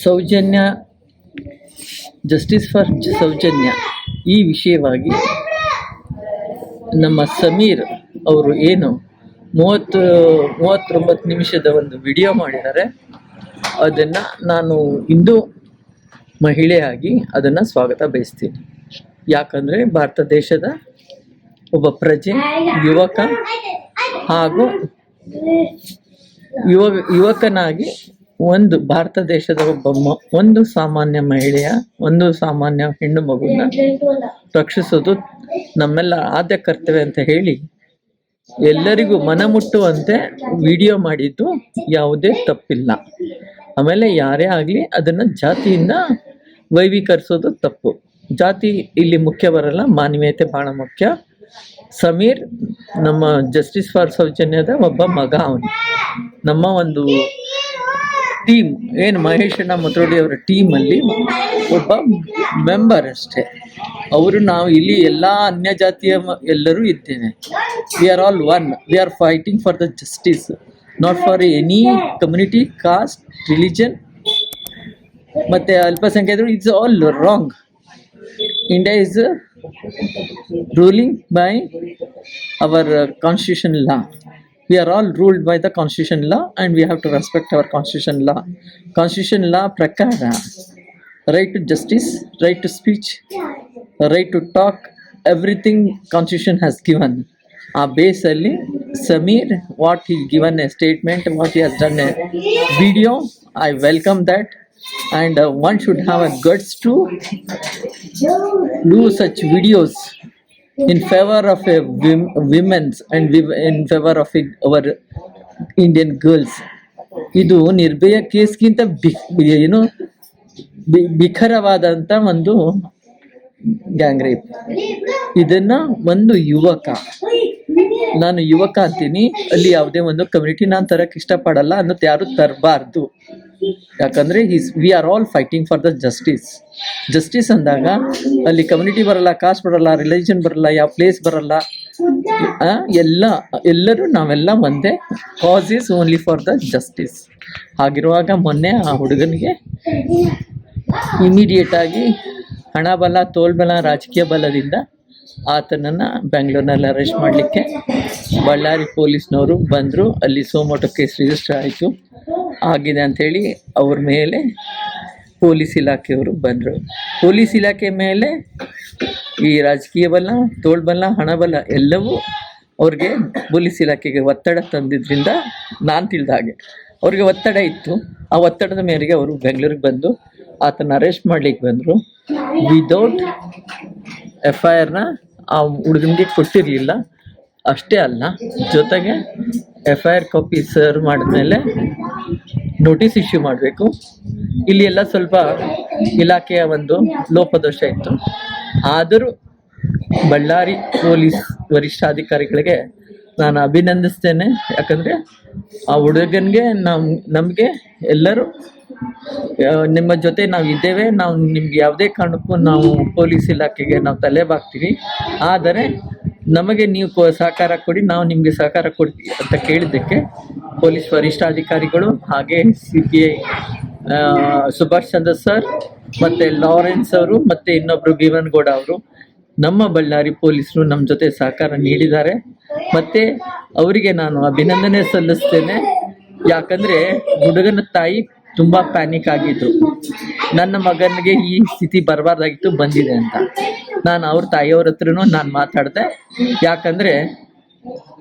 Soujanya justice for Soujanya. ಈ ವಿಷಯವಾಗಿ ನಮ್ಮ ಸಮೀರ್ ಅವರು ಏನು ಮೂವತ್ತು, ಮೂವತ್ತೊಂಬತ್ತು ನಿಮಿಷದ ಒಂದು ವಿಡಿಯೋ ಮಾಡಿದ್ದಾರೆ. ಅದನ್ನು ನಾನು ಇಂದು ಮಹಿಳೆಯಾಗಿ ಅದನ್ನು ಸ್ವಾಗತ ಬಯಸ್ತೀನಿ. ಯಾಕಂದರೆ ಭಾರತ ದೇಶದ ಒಬ್ಬ ಪ್ರಜೆ, ಯುವಕ ಹಾಗೂ ಯುವ, ಯುವಕನಾಗಿ ಒಂದು ಭಾರತ ದೇಶದ ಒಬ್ಬ ಒಂದು ಸಾಮಾನ್ಯ ಮಹಿಳೆಯ, ಒಂದು ಸಾಮಾನ್ಯ ಹೆಣ್ಣು ಮಗುನ ರಕ್ಷಿಸೋದು ನಮ್ಮೆಲ್ಲ ಆದ್ಯ ಕರ್ತವ್ಯ ಅಂತ ಹೇಳಿ ಎಲ್ಲರಿಗೂ ಮನಮುಟ್ಟುವಂತೆ ವಿಡಿಯೋ ಮಾಡಿದ್ದು ಯಾವುದೇ ತಪ್ಪಿಲ್ಲ. ಆಮೇಲೆ ಯಾರೇ ಆಗಲಿ ಅದನ್ನು ಜಾತಿಯಿಂದ ವೈವೀಕರಿಸೋದು ತಪ್ಪು. ಜಾತಿ ಇಲ್ಲಿ ಮುಖ್ಯ ಬರಲ್ಲ, ಮಾನವೀಯತೆ ಭಾಳ ಮುಖ್ಯ. ಸಮೀರ್ ನಮ್ಮ ಜಸ್ಟಿಸ್ ಫಾರ್ ಸೌಜನ್ಯದ ಒಬ್ಬ ಮಗ ಅವನು. ನಮ್ಮ ಒಂದು ಟೀಮ್ ಏನು ಮಹೇಶಣ್ಣ ಮತ್ರೋಡಿ ಅವರ ಟೀಮಲ್ಲಿ ಒಬ್ಬ ಮೆಂಬರ್ ಅಷ್ಟೇ. ಅವರು ನಾವು ಇಲ್ಲಿ ಎಲ್ಲ ಅನ್ಯ ಜಾತಿಯ ಎಲ್ಲರೂ ಇದ್ದೇವೆ we are all one we are fighting for the justice not for any community caste religion ಮತ್ತು ಅಲ್ಪಸಂಖ್ಯಾತರು it's all wrong India is ruling by our constitution law. We are all ruled by the constitution law and we have to respect our constitution law. Constitution law prakara, right to justice, right to speech, right to talk, everything constitution has given. ಆ ಬೇಸಲ್ಲಿ Sameer what he given a statement, what he has done a video, I welcome that and uh, one should have a guts to do such videos In favor of a wom- women's and in favor of our Indian girls. ಇದು ನಿರ್ಭಯ ಕೇಸ್ಗಿಂತ ಏನು B- ಬಿಖರವಾದಂಥ ಒಂದು gang rape ಇದನ್ನ ಒಂದು ಯುವಕ. ನಾನು ಯುವಕ ಅಂತೀನಿ. ಅಲ್ಲಿ ಯಾವುದೇ ಒಂದು ಕಮ್ಯುನಿಟಿ ನಾನು ತರಕ್ ಇಷ್ಟಪಡಲ್ಲ ಅನ್ನೋದು ಯಾರು ತರಬಾರ್ದು. ಯಾಕಂದ್ರೆ is we are all fighting for the justice justice ಅಂದಾಗ ಅಲ್ಲಿ ಕಮ್ಯುನಿಟಿ ಬರಲ್ಲ ಕಾಸ್ಟ್ ಬರಲ್ಲ ರಿಲಿಜನ್ ಬರಲ್ಲ, ಯಾವ ಪ್ಲೇಸ್ ಬರಲ್ಲ. ಎಲ್ಲ, ಎಲ್ಲರೂ ನಾವೆಲ್ಲ ಒಂದೇ cause is only for the justice ಹಾಗಿರುವಾಗ ಮೊನ್ನೆ ಆ ಹುಡುಗನಿಗೆ ಇಮಿಡಿಯೇಟ್ ಆಗಿ ಹಣ ಬಲ ತೋಳ್ಬಲ ರಾಜಕೀಯ ಬಲದಿಂದ ಆತನನ್ನು ಬೆಂಗಳೂರಿನಲ್ಲಿ ಅರೆಸ್ಟ್ ಮಾಡಲಿಕ್ಕೆ ಬಳ್ಳಾರಿ ಪೊಲೀಸ್ನವರು ಬಂದರು. ಅಲ್ಲಿ ಸೋಮೋಟೋ ಕೇಸ್ ರಿಜಿಸ್ಟರ್ ಆಯಿತು. ಆಗಿದೆ ಅಂಥೇಳಿ ಅವ್ರ ಮೇಲೆ ಪೊಲೀಸ್ ಇಲಾಖೆಯವರು ಬಂದರು. ಪೊಲೀಸ್ ಇಲಾಖೆ ಮೇಲೆ ಈ ರಾಜಕೀಯ ಬಲ ತೋಳ್ಬಲ ಹಣಬಲ ಎಲ್ಲವೂ ಅವ್ರಿಗೆ ಪೊಲೀಸ್ ಇಲಾಖೆಗೆ ಒತ್ತಡ ತಂದಿದ್ದರಿಂದ ನಾನು ತಿಳಿದ ಹಾಗೆ. ಅವ್ರಿಗೆ ಒತ್ತಡ ಇತ್ತು. ಆ ಒತ್ತಡದ ಮೇರೆಗೆ ಅವರು ಬೆಂಗಳೂರಿಗೆ ಬಂದು ಆತನ ಅರೆಸ್ಟ್ ಮಾಡ್ಲಿಕ್ಕೆ ಬಂದರು. ವಿದೌಟ್ ಎಫ್ ಐ ಆರ್ನ ಆ ಹುಡುಗನಿಗೆ ಕೊಟ್ಟಿರಲಿಲ್ಲ. ಅಷ್ಟೇ ಅಲ್ಲ, ಜೊತೆಗೆ F I R copy serve ಮಾಡಿದ್ಮೇಲೆ ನೋಟಿಸ್ ಇಶ್ಯೂ ಮಾಡಬೇಕು. ಇಲ್ಲಿ ಎಲ್ಲ ಸ್ವಲ್ಪ ಇಲಾಖೆಯ ಒಂದು ಲೋಪದೋಷ ಇತ್ತು. ಆದರೂ ಬಳ್ಳಾರಿ ಪೊಲೀಸ್ ವರಿಷ್ಠಾಧಿಕಾರಿಗಳಿಗೆ ನಾನು ಅಭಿನಂದಿಸ್ತೇನೆ. ಯಾಕಂದರೆ ಆ ಹುಡುಗನಿಗೆ ನಮ್, ನಮಗೆ ಎಲ್ಲರೂ ನಿಮ್ಮ ಜೊತೆ ನಾವು ಇದ್ದೇವೆ. ನಾವು ನಿಮ್ಗೆ ಯಾವುದೇ ಕಾರಣಕ್ಕೂ ನಾವು ಪೊಲೀಸ್ ಇಲಾಖೆಗೆ ನಾವು ತಲೆ ಬಾಗ್ತೀವಿ. ಆದರೆ ನಮಗೆ ನೀವು ಸಹಕಾರ ಕೊಡಿ, ನಾವು ನಿಮಗೆ ಸಹಕಾರ ಕೊಡ್ತೀವಿ ಅಂತ ಕೇಳಿದ್ದಕ್ಕೆ ಪೊಲೀಸ್ ವರಿಷ್ಠಾಧಿಕಾರಿಗಳು ಹಾಗೆ C P I Subhash Chandra sir ಮತ್ತು ಲಾರೆನ್ಸ್ ಅವರು ಮತ್ತು ಇನ್ನೊಬ್ಬರು ಭೀಮನ್ಗೌಡ ಅವರು ನಮ್ಮ ಬಳ್ಳಾರಿ ಪೊಲೀಸರು ನಮ್ಮ ಜೊತೆ ಸಹಕಾರ ನೀಡಿದ್ದಾರೆ. ಮತ್ತು ಅವರಿಗೆ ನಾನು ಅಭಿನಂದನೆ ಸಲ್ಲಿಸ್ತೇನೆ. ಯಾಕಂದರೆ ಹುಡುಗನ ತಾಯಿ ತುಂಬ ಪ್ಯಾನಿಕ್ ಆಗಿದ್ರು. ನನ್ನ ಮಗನಿಗೆ ಈ ಸ್ಥಿತಿ ಬರಬಾರ್ದಾಗಿತ್ತು, ಬಂದಿದೆ ಅಂತ. ನಾನು ಅವ್ರ ತಾಯಿಯವ್ರ ಹತ್ರನೂ ನಾನು ಮಾತಾಡಿದೆ. ಯಾಕಂದ್ರೆ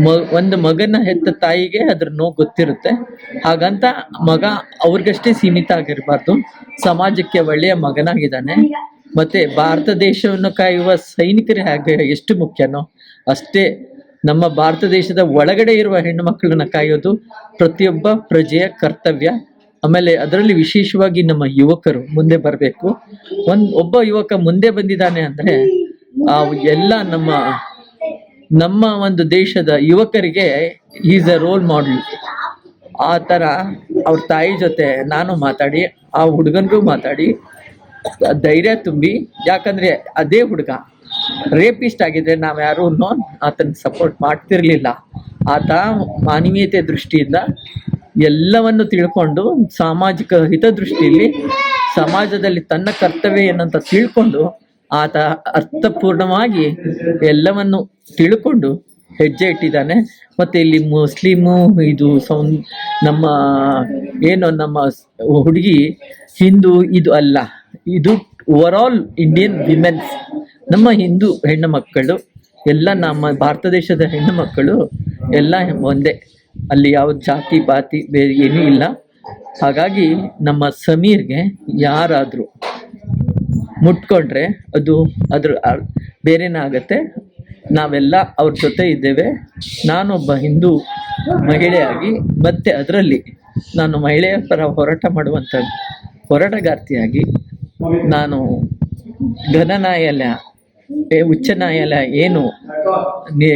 ಮ, ಒಂದು ಮಗನ ಹೆತ್ತ ತಾಯಿಗೆ ಅದ್ರ ನೋವು ಗೊತ್ತಿರುತ್ತೆ. ಹಾಗಂತ ಮಗ ಅವ್ರಿಗಷ್ಟೇ ಸೀಮಿತ ಆಗಿರಬಾರ್ದು. ಸಮಾಜಕ್ಕೆ ಒಳ್ಳೆಯ ಮಗನಾಗಿದ್ದಾನೆ. ಮತ್ತೆ ಭಾರತ ದೇಶವನ್ನು ಕಾಯುವ ಸೈನಿಕರು ಹೇಗೆ, ಎಷ್ಟು ಮುಖ್ಯನೋ ಅಷ್ಟೇ ನಮ್ಮ ಭಾರತ ದೇಶದ ಒಳಗಡೆ ಇರುವ ಹೆಣ್ಣು ಮಕ್ಕಳನ್ನ ಕಾಯೋದು ಪ್ರತಿಯೊಬ್ಬ ಪ್ರಜೆಯ ಕರ್ತವ್ಯ. ಆಮೇಲೆ ಅದರಲ್ಲಿ ವಿಶೇಷವಾಗಿ ನಮ್ಮ ಯುವಕರು ಮುಂದೆ ಬರಬೇಕು. ಒಂದು ಒಬ್ಬ ಯುವಕ ಮುಂದೆ ಬಂದಿದ್ದಾನೆ ಅಂದರೆ, ಆ, ಎಲ್ಲ ನಮ್ಮ ನಮ್ಮ ಒಂದು ದೇಶದ ಯುವಕರಿಗೆ ಈಸ್ ಅ ರೋಲ್ ಮಾಡೆಲ್ ಆ ಥರ ಅವ್ರ ತಾಯಿ ಜೊತೆ ನಾನು ಮಾತಾಡಿ, ಆ ಹುಡುಗನಿಗೂ ಮಾತಾಡಿ, ಧೈರ್ಯ ತುಂಬಿ, ಯಾಕಂದ್ರೆ ಅದೇ ಹುಡುಗ ರೇಪಿಸ್ಟ್ ಆಗಿದ್ರೆ ನಾವು ಯಾರೂ ಆತನ ಸಪೋರ್ಟ್ ಮಾಡ್ತಿರ್ಲಿಲ್ಲ. ಆತ ಮಾನವೀಯತೆ ದೃಷ್ಟಿಯಿಂದ ಎಲ್ಲವನ್ನು ತಿಳ್ಕೊಂಡು ಸಾಮಾಜಿಕ ಹಿತದೃಷ್ಟಿಯಲ್ಲಿ ಸಮಾಜದಲ್ಲಿ ತನ್ನ ಕರ್ತವ್ಯ ಏನಂತ ತಿಳ್ಕೊಂಡು ಆತ ಅರ್ಥಪೂರ್ಣವಾಗಿ ಎಲ್ಲವನ್ನು ತಿಳ್ಕೊಂಡು ಹೆಜ್ಜೆ ಇಟ್ಟಿದ್ದಾನೆ. ಮತ್ತೆ ಇಲ್ಲಿ ಮುಸ್ಲಿಮು, ಇದು ಸೌ ನಮ್ಮ ಏನು ನಮ್ಮ ಹುಡುಗಿ, ಹಿಂದೂ ಇದು ಅಲ್ಲ. ಇದು ಓವರ್ ಆಲ್ ಇಂಡಿಯನ್ ವಿಮೆನ್ಸ್ ನಮ್ಮ ಹಿಂದೂ ಹೆಣ್ಣು ಮಕ್ಕಳು, ಎಲ್ಲ ನಮ್ಮ ಭಾರತ ದೇಶದ ಹೆಣ್ಣು ಮಕ್ಕಳು ಎಲ್ಲ ಒಂದೇ. ಅಲ್ಲಿ ಯಾವ ಜಾತಿ ಪಾತಿ ಬೇರೆ ಏನೂ ಇಲ್ಲ. ಹಾಗಾಗಿ ನಮ್ಮ ಸಮೀರ್ಗೆ ಯಾರಾದರೂ ಮುಟ್ಕೊಂಡ್ರೆ ಅದು ಅದ್ರ ಬೇರೆನೇ ಆಗತ್ತೆ. ನಾವೆಲ್ಲ ಅವ್ರ ಜೊತೆ ಇದ್ದೇವೆ. ನಾನೊಬ್ಬ ಹಿಂದೂ ಮಹಿಳೆಯಾಗಿ, ಮತ್ತೆ ಅದರಲ್ಲಿ ನಾನು ಮಹಿಳೆಯ ಪರ ಹೋರಾಟ ಮಾಡುವಂಥ ಹೋರಾಟಗಾರ್ತಿಯಾಗಿ ನಾನು ಘನ ನ್ಯಾಯಾಲಯ ಉಚ್ಚ ನ್ಯಾಯಾಲಯ ಏನು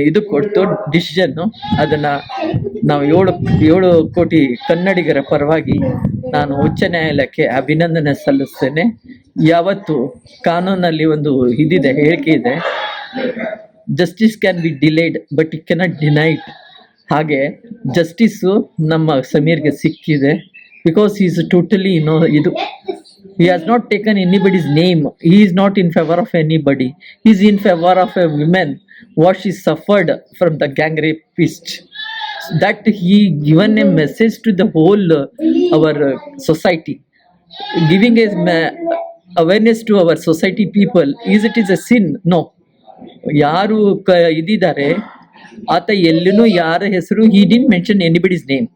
ಇದು ಕೊಡ್ತು ಡಿಸಿಷನ್ನು ಅದನ್ನು ನಾವು ಏಳು ಏಳು ಕೋಟಿ ಕನ್ನಡಿಗರ ಪರವಾಗಿ ನಾನು ಉಚ್ಚ ನ್ಯಾಯಾಲಯಕ್ಕೆ ಅಭಿನಂದನೆ ಸಲ್ಲಿಸ್ತೇನೆ. ಯಾವತ್ತು ಕಾನೂನಲ್ಲಿ ಒಂದು ಇದಿದೆ, ಹೇಳಿಕೆ ಇದೆ. Justice can be delayed but it cannot denied ಹಾಗೆ ಜಸ್ಟಿಸ್ಸು ನಮ್ಮ ಸಮೀರ್ಗೆ ಸಿಕ್ಕಿದೆ. ಬಿಕಾಸ್ ಈಸ್ ಟೋಟಲಿ ನೋ ಇದು, he has not taken anybody's name. He is not in favor of anybody. He is in favor of a woman. What she suffered from the gang rapist. That he given a message to the whole uh, our uh, society giving a ma- awareness to our society people is it is a sin no ಯಾರು ಕ ಇದಿದ್ದಾರೆ ಆತ ಎಲ್ಲಿನೂ ಯಾರ ಹೆಸರು he didn't mention anybody's name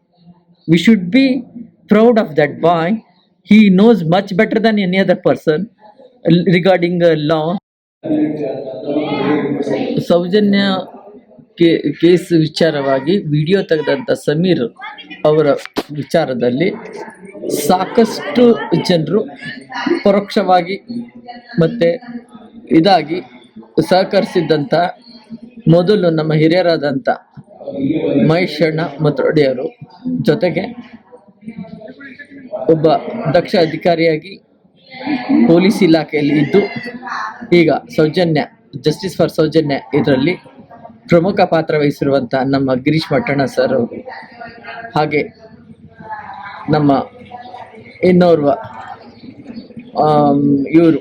we should be proud of that boy he knows much better than any other person l- regarding uh, law Soujanya ಕೇ, case ವಿಚಾರವಾಗಿ video ತೆಗೆದಂಥ ಸಮೀರ್ ಅವರ ವಿಚಾರದಲ್ಲಿ ಸಾಕಷ್ಟು ಜನರು ಪರೋಕ್ಷವಾಗಿ ಮತ್ತು ಇದಾಗಿ ಸಹಕರಿಸಿದ್ದಂಥ ಮೊದಲು ನಮ್ಮ ಹಿರಿಯರಾದಂಥ ಮಹೇಶ್ ಅಣ್ಣ ಮತ್ತು ಒಡೆಯರು ಜೊತೆಗೆ ಒಬ್ಬ ದಕ್ಷ ಅಧಿಕಾರಿಯಾಗಿ ಪೊಲೀಸ್ ಇಲಾಖೆಯಲ್ಲಿ ಇದ್ದು ಈಗ ಸೌಜನ್ಯ ಜಸ್ಟಿಸ್ ಫಾರ್ ಸೌಜನ್ಯ ಇದರಲ್ಲಿ ಪ್ರಮುಖ ಪಾತ್ರ ವಹಿಸಿರುವಂತಹ ನಮ್ಮ ಗಿರೀಶ್ ಮಟ್ಟಣ್ಣ ಸರ್ ಅವರು. ಹಾಗೆ ನಮ್ಮ ಇನ್ನೋರ್ವ ಇವರು.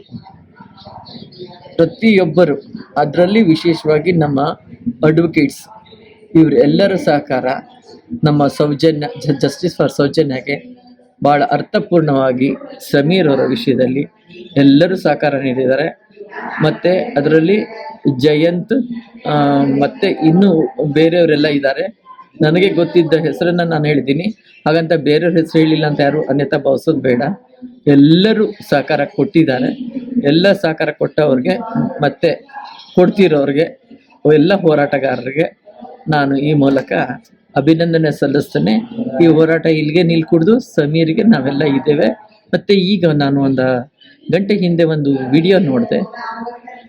ಪ್ರತಿಯೊಬ್ಬರು ಅದರಲ್ಲಿ ವಿಶೇಷವಾಗಿ ನಮ್ಮ ಅಡ್ವೊಕೇಟ್ಸ್ ಇವರು ಎಲ್ಲರ ಸಹಕಾರ, ನಮ್ಮ ಸೌಜನ್ಯ ಜಸ್ಟಿಸ್ ಫಾರ್ ಸೌಜನ್ಯಗೆ ಭಾಳ ಅರ್ಥಪೂರ್ಣವಾಗಿ ಸಮೀರ್ ಅವರ ವಿಷಯದಲ್ಲಿ ಎಲ್ಲರೂ ಸಹಕಾರ ನೀಡಿದ್ದಾರೆ. ಮತ್ತು ಅದರಲ್ಲಿ ಜಯಂತ್ ಮತ್ತೆ ಇನ್ನೂ ಬೇರೆಯವರೆಲ್ಲ ಇದ್ದಾರೆ. ನನಗೆ ಗೊತ್ತಿದ್ದ ಹೆಸರನ್ನ ನಾನು ಹೇಳಿದ್ದೀನಿ. ಹಾಗಂತ ಬೇರೆಯವ್ರ ಹೆಸರು ಹೇಳಿಲ್ಲ ಅಂತ ಯಾರು ಅನ್ಯತಾ ಭಾವಿಸೋದು ಬೇಡ. ಎಲ್ಲರೂ ಸಹಕಾರ ಕೊಟ್ಟಿದ್ದಾರೆ. ಎಲ್ಲ ಸಹಕಾರ ಕೊಟ್ಟವ್ರಿಗೆ, ಮತ್ತೆ ಕೊಡ್ತಿರೋರಿಗೆ, ಎಲ್ಲ ಹೋರಾಟಗಾರರಿಗೆ ನಾನು ಈ ಮೂಲಕ ಅಭಿನಂದನೆ ಸಲ್ಲಿಸ್ತೇನೆ. ಈ ಹೋರಾಟ ಇಲ್ಲಿಗೆ ನಿಲ್ಕುಡ್ದು, ಸಮೀರ್ಗೆ ನಾವೆಲ್ಲ ಇದ್ದೇವೆ. ಮತ್ತೆ ಈಗ ನಾನು ಒಂದು ಗಂಟೆ ಹಿಂದೆ ಒಂದು ವಿಡಿಯೋ ನೋಡಿದೆ.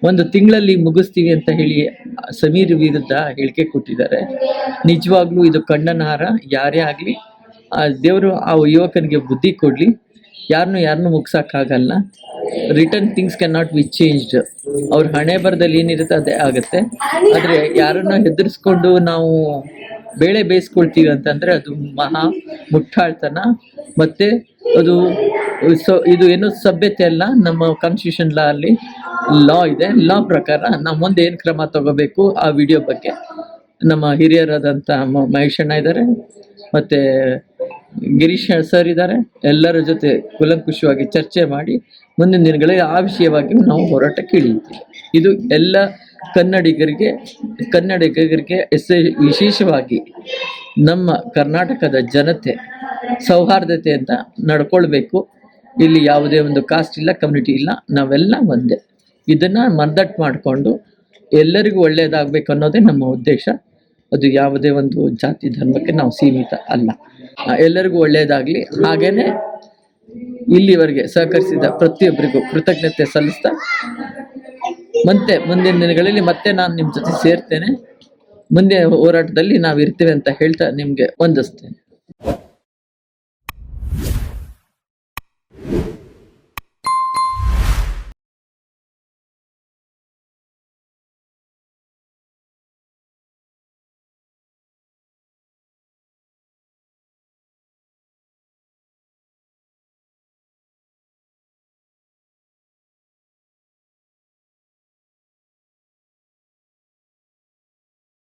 ಒಂದು ತಿಂಗಳಲ್ಲಿ ಮುಗಿಸ್ತೀವಿ ಅಂತ ಹೇಳಿ ಸಮೀರ್ ವಿರುದ್ಧ ಹೇಳಿಕೆ ಕೊಟ್ಟಿದ್ದಾರೆ. ನಿಜವಾಗ್ಲೂ ಇದು ಕಣ್ಣನಹಾರ ಯಾರೇ ಆಗಲಿ ದೇವರು ಆ ಯುವಕನಿಗೆ ಬುದ್ಧಿ ಕೊಡಲಿ ಯಾರನ್ನು ಯಾರನ್ನು ಮುಗ್ಸೋಕ್ಕಾಗಲ್ಲ. Written things can not be changed ಅವ್ರ ಹಣೆ ಬರದಲ್ಲಿ ಏನಿರುತ್ತೆ ಅದೇ ಆಗುತ್ತೆ. ಆದರೆ ಯಾರನ್ನು ಹೆದರಿಸ್ಕೊಂಡು ನಾವು ಬೇಳೆ ಬೇಯಿಸ್ಕೊಳ್ತೀವಿ ಅಂತಂದರೆ ಅದು ಮಹಾ ಮುಟ್ಟಾಳ್ತನ. ಮತ್ತು ಅದು, ಸೊ, ಇದು ಏನು ಸಭ್ಯತೆ ಅಲ್ಲ, ನಮ್ಮ ಕಾನ್ಸ್ಟಿಟ್ಯೂಷನ್ ಲಾ ಅಲ್ಲಿ ಲಾ ಇದೆ. ಲಾ ಪ್ರಕಾರ ನಾವು ಮುಂದೆ ಏನು ಕ್ರಮ ತಗೋಬೇಕು ಆ ವಿಡಿಯೋ ಬಗ್ಗೆ. ನಮ್ಮ ಹಿರಿಯರಾದಂಥ ಮಹೇಶಣ್ಣ ಇದ್ದಾರೆ ಮತ್ತು ಗಿರೀಶ್ ಸರ್ ಇದ್ದಾರೆ ಎಲ್ಲರ ಜೊತೆ ಕುಲಂಕುಷವಾಗಿ ಚರ್ಚೆ ಮಾಡಿ ಮುಂದಿನ ದಿನಗಳಲ್ಲಿ ಆ ವಿಷಯವಾಗಿ ನಾವು ಹೋರಾಟಕ್ಕೆ ಇಳಿಯುತ್ತೀವಿ. ಇದು ಎಲ್ಲ ಕನ್ನಡಿಗರಿಗೆ ಕನ್ನಡಿಗರಿಗೆ ಎಸ್ ವಿಶೇಷವಾಗಿ ನಮ್ಮ ಕರ್ನಾಟಕದ ಜನತೆ ಸೌಹಾರ್ದತೆಯಿಂದ ನಡ್ಕೊಳ್ಬೇಕು. ಇಲ್ಲಿ ಯಾವುದೇ ಒಂದು ಕಾಸ್ಟ್ ಇಲ್ಲ ಕಮ್ಯುನಿಟಿ ಇಲ್ಲ, ನಾವೆಲ್ಲ ಒಂದೇ. ಇದನ್ನು ಮರ್ದಟ್ಟು ಮಾಡಿಕೊಂಡು ಎಲ್ಲರಿಗೂ ಒಳ್ಳೆಯದಾಗಬೇಕು ಅನ್ನೋದೇ ನಮ್ಮ ಉದ್ದೇಶ. ಅದು ಯಾವುದೇ ಒಂದು ಜಾತಿ ಧರ್ಮಕ್ಕೆ ನಾವು ಸೀಮಿತ ಅಲ್ಲ. ಎಲ್ಲರಿಗೂ ಒಳ್ಳೆಯದಾಗಲಿ ಹಾಗೇನೆ ಇಲ್ಲಿವರೆಗೆ ಸಹಕರಿಸಿದ ಪ್ರತಿಯೊಬ್ಬರಿಗೂ ಕೃತಜ್ಞತೆ ಸಲ್ಲಿಸ್ತಾ ಮತ್ತೆ ಮುಂದಿನ ದಿನಗಳಲ್ಲಿ ಮತ್ತೆ ನಾನು ನಿಮ್ಮ ಜೊತೆ ಸೇರ್ತೇನೆ. ಮುಂದೆ ಹೋರಾಟದಲ್ಲಿ ನಾವು ಇರ್ತೇವೆ ಅಂತ ಹೇಳ್ತಾ ನಿಮಗೆ ವಂದಿಸ್ತೇನೆ